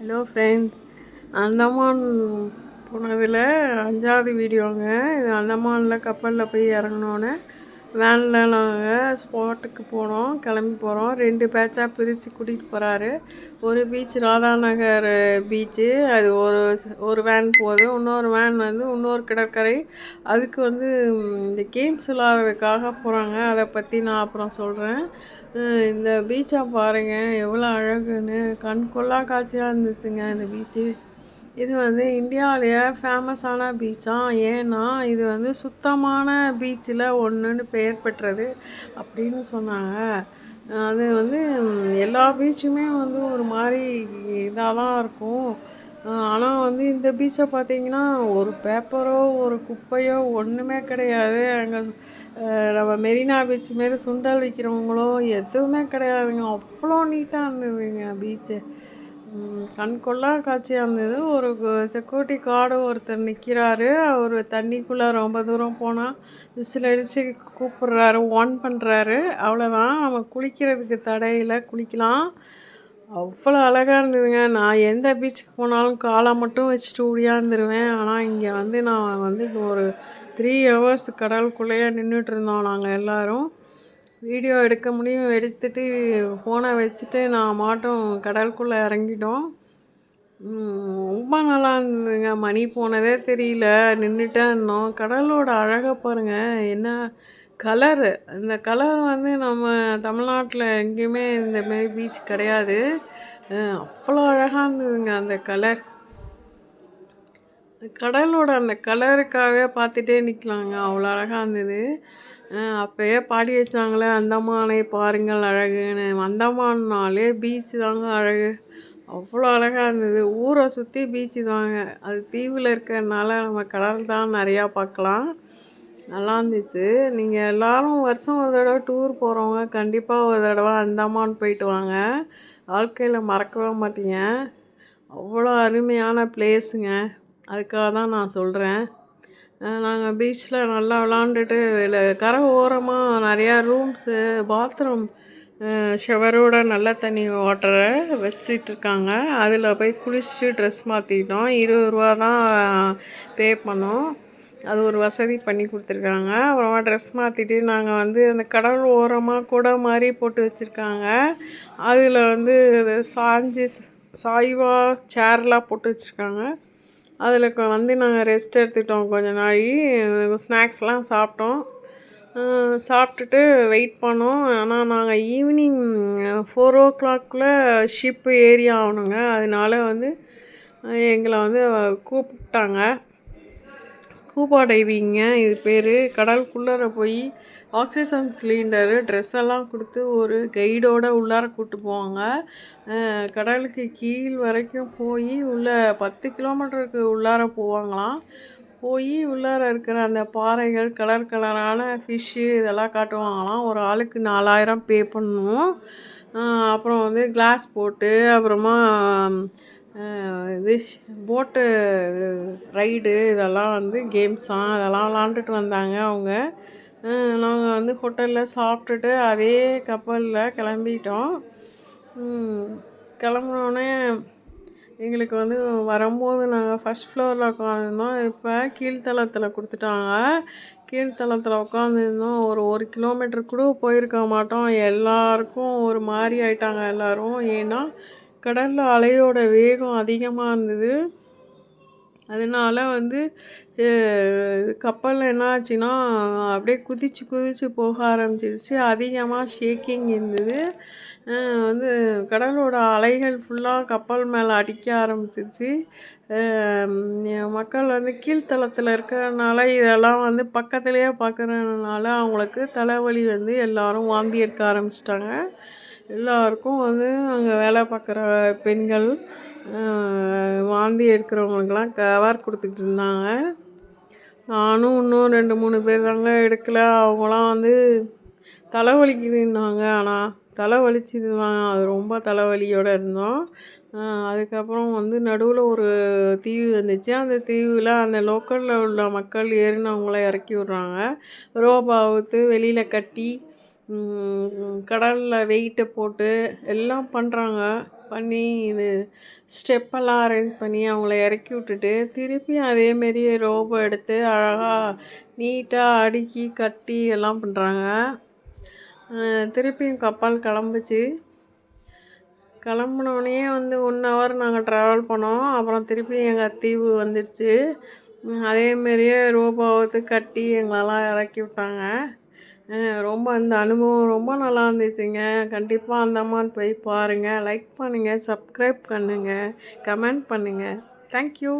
Hello friends Andaman போனதில் அஞ்சாவது வீடியோங்க இது அந்தமானில் கப்பலில் போய் இறங்கினோன்னே வேனில் நாங்கள் ஸ்பாட்டுக்கு போனோம் கிளம்பி போகிறோம் ரெண்டு பேட்சாக பிரித்து கூட்டிகிட்டு போகிறாரு ஒரு பீச் ராதாநகர் பீச்சு அது ஒரு ஒரு வேன் போகுது. இன்னொரு வேன் வந்து இன்னொரு கடற்கரை. அதுக்கு வந்து இந்த கேம்ஸ் விளாட்றதுக்காக போகிறாங்க அதை பற்றி நான் அப்புறம் சொல்கிறேன் இந்த பீச்சை பாருங்கள் எவ்வளோ அழகுன்னு. கண்கொள்ளா காட்சியாக இருந்துச்சுங்க இந்த பீச்சு இது வந்து இந்தியாவிலேயே ஃபேமஸான பீச்சாக ஏன்னா இது வந்து சுத்தமான பீச்சில் ஒன்றுன்னு பெயர் பெற்றது அப்படின்னு சொன்னாங்க. அது வந்து எல்லா பீச்சுமே வந்து ஒரு மாதிரி இதாக தான் இருக்கும் ஆனால் வந்து இந்த பீச்சை பார்த்தீங்கன்னா ஒரு பேப்பரோ ஒரு குப்பையோ ஒன்றுமே கிடையாது. அங்கே நம்ம மெரினா பீச் மாரி சுண்டல் விற்கிறவங்களோ எதுவுமே கிடையாதுங்க. அவ்வளோ நீட்டாக இருந்ததுங்க பீச்சு கண்கொள்ளா காட்சியாக இருந்தது. ஒரு செக்யூரிட்டி கார்டு ஒருத்தர் நிற்கிறாரு அவர் தண்ணிக்குள்ளே ரொம்ப தூரம் போனால் விசில் அடித்து கூப்பிட்றாரு ஆன் பண்ணுறாரு அவ்வளோதான் நம்ம குளிக்கிறதுக்கு தடையில் குளிக்கலாம். அவ்வளோ அழகாக இருந்ததுங்க. நான் எந்த பீச்சுக்கு போனாலும் காலை மட்டும் வச்சுட்டு ஓடியாந்துருவேன் ஆனால் இங்கே வந்து நான் வந்து ஒரு த்ரீ ஹவர்ஸ் கடலுக்குள்ளேயே நின்றுட்டு இருந்தோம் நாங்கள் எல்லோரும். வீடியோ எடுக்க முடியும். எடுத்துட்டு ஃபோனை வச்சுட்டு நான் மாட்டோம் கடலுக்குள்ளே இறங்கிட்டோம். ரொம்ப நல்லா இருந்ததுங்க. மணி போனதே தெரியல. நின்றுட்டே இருந்தோம். கடலோட அழகை பாருங்க. என்ன கலரு இந்த கலர் வந்து நம்ம தமிழ்நாட்டில் எங்கேயுமே இந்த மாரி பீச் கிடையாது. அவ்வளோ அழகாக இருந்ததுங்க அந்த கலர் கடலோட அந்த கலருக்காகவே பார்த்துட்டே நிற்கலாங்க அவ்வளோ அழகாக இருந்தது. அப்போயே பாடி வச்சாங்களே அந்தமானை பாருங்கள் அழகுன்னு. அந்தமான்னாலே பீச் தாங்க அழகு. அவ்வளோ அழகாக இருந்தது. ஊரை சுற்றி பீச்சு தாங்க. அது தீவில் இருக்கிறதுனால நம்ம கடல் தான் நிறையா பார்க்கலாம். நல்லா இருந்துச்சு. நீங்கள் எல்லோரும் வருஷம் ஒரு தடவை டூர் போகிறவங்க கண்டிப்பாக ஒரு தடவை அந்தமான் போயிட்டு வாங்க. வாழ்க்கையில் மறக்கவே மாட்டீங்க. அவ்வளோ அருமையான பிளேஸுங்க அதுக்காக தான் நான் சொல்கிறேன் நாங்கள் பீச்சில் நல்லா விளாண்டுட்டு இல்லை கரை ஓரமாக நிறையா ரூம்ஸு பாத்ரூம் ஷவரோட நல்ல தண்ணி வாட்டரை வச்சிட்டு இருக்காங்க அதில் போய் குளிச்சுட்டு ட்ரெஸ் மாற்றிட்டோம் இருபது ரூபா தான் பே பண்ணோம். அது ஒரு வசதி பண்ணி கொடுத்துருக்காங்க. அப்புறமா ட்ரெஸ் மாற்றிட்டு நாங்கள் வந்து அந்த கடல் ஓரமாக குடை மாதிரி போட்டு வச்சுருக்காங்க. அதில் வந்து சாஞ்சி சாய்வா சேர்லாம் போட்டு வச்சுருக்காங்க. அதில் வந்து நாங்கள் ரெஸ்ட் எடுத்துக்கிட்டோம் கொஞ்ச நாழி ஸ்நாக்ஸ்லாம் சாப்பிட்டோம். சாப்பிட்டுட்டு வெயிட் பண்ணோம். ஆனால் நாங்கள் ஈவினிங் ஃபோர் ஓ கிளாக்கில் ஷிப்பு ஏறி ஆகணுங்க. அதனால வந்து எங்களை வந்து கூப்பிட்டாங்க. Scuba diving. இது பேர். கடலுக்குள்ளார போய் ஆக்சிஜன் சிலிண்டரு ட்ரெஸ் எல்லாம் கொடுத்து ஒரு கைடோட உள்ளார கூட்டு போவாங்க. கடலுக்கு கீழ் வரைக்கும் போய் உள்ள பத்து கிலோமீட்டருக்கு உள்ளார போவாங்களாம். போய் உள்ளார இருக்கிற அந்த பாறைகள் கலர் கலரான ஃபிஷ்ஷு இதெல்லாம் காட்டுவாங்களாம். ஒரு ஆளுக்கு நாலாயிரம் பே பண்ணுவோம் அப்புறம் வந்து கிளாஸ் போட்டு அப்புறமா இது போட்டு ரைடு இதெல்லாம் வந்து கேம்ஸாக அதெல்லாம் விளாண்டுட்டு வந்தாங்க அவங்க. நாங்கள் வந்து ஹோட்டலில் சாப்பிட்டுட்டு அதே கப்பலில் கிளம்பிட்டோம். கிளம்புனோடனே எங்களுக்கு வந்து வரும்போது நாங்கள் ஃபஸ்ட் ஃப்ளோரில் உட்காந்துருந்தோம் இப்போ கீழ்த்தளத்தில் கொடுத்துட்டாங்க. கீழ்த்தளத்தில் உட்காந்துருந்தோம் ஒரு ஒரு கிலோமீட்டர் கூட போயிருக்க மாட்டோம். எல்லாருக்கும் ஒரு மாதிரி ஆயிட்டாங்க எல்லோரும். ஏன்னா கடலில் அலையோட வேகம் அதிகமாக இருந்தது. அதனால வந்து கப்பலில் என்ன ஆச்சுன்னா அப்படியே குதிச்சு குதிச்சு போக ஆரம்பிச்சிருச்சு. அதிகமாக ஷேக்கிங் இருந்தது. வந்து கடலோட அலைகள் ஃபுல்லாக கப்பல் மேலே அடிக்க ஆரம்பிச்சிருச்சு. மக்கள் வந்து கீழ்த்தளத்தில் இருக்கிறனால இதெல்லாம் வந்து பக்கத்துலேயே பார்க்குறதுனால அவங்களுக்கு தலைவலி வந்து எல்லாரும் வாந்தி எடுக்க ஆரம்பிச்சிட்டாங்க. எல்லோருக்கும் வந்து அங்கே வேலை பார்க்குற பெண்கள் வாந்தி எடுக்கிறவங்களுக்கெல்லாம் கவர் கொடுத்துக்கிட்டு இருந்தாங்க. நானும் இன்னும் ரெண்டு மூணு பேர் தாங்க எடுக்கல. அவங்களாம் வந்து தலைவலிக்குதுன்னாங்க. ஆனால் தலை வலிச்சுதுதான் அது ரொம்ப தலைவலியோடு இருந்தோம். அதுக்கப்புறம் வந்து நடுவில் ஒரு தீவு வந்துச்சு. அந்த தீவில் அந்த லோக்கலில் உள்ள மக்கள் ஏறினவங்கள இறக்கி விட்றாங்க. ரோபாவுத்து வெளியில் கட்டி கடலில் வெயிட்டை போட்டு எல்லாம் பண்ணுறாங்க பண்ணி இது ஸ்டெப்பெல்லாம் அரேஞ்ச் பண்ணி அவங்கள இறக்கி விட்டுட்டு திருப்பி அதேமாரி ரோபோ எடுத்து அழகாக நீட்டாக அடுக்கி கட்டி எல்லாம் பண்ணுறாங்க திருப்பியும் கப்பல் கிளம்புச்சு. கிளம்புனோடனே வந்து ஒன் ஹவர் நாங்கள் ட்ராவல் பண்ணோம். அப்புறம் திருப்பி எங்கள் தீவு வந்துடுச்சு அதேமாரியே ரோபோவை கட்டி எங்களெல்லாம் இறக்கி விட்டாங்க. ரொம்ப அந்த அனுபவம் ரொம்ப நல்லா இருந்துச்சுங்க. கண்டிப்பாக அந்தமான் போய் பாருங்கள் லைக் பண்ணுங்கள் சப்ஸ்கிரைப் பண்ணுங்கள் கமெண்ட் பண்ணுங்கள் தேங்க்யூ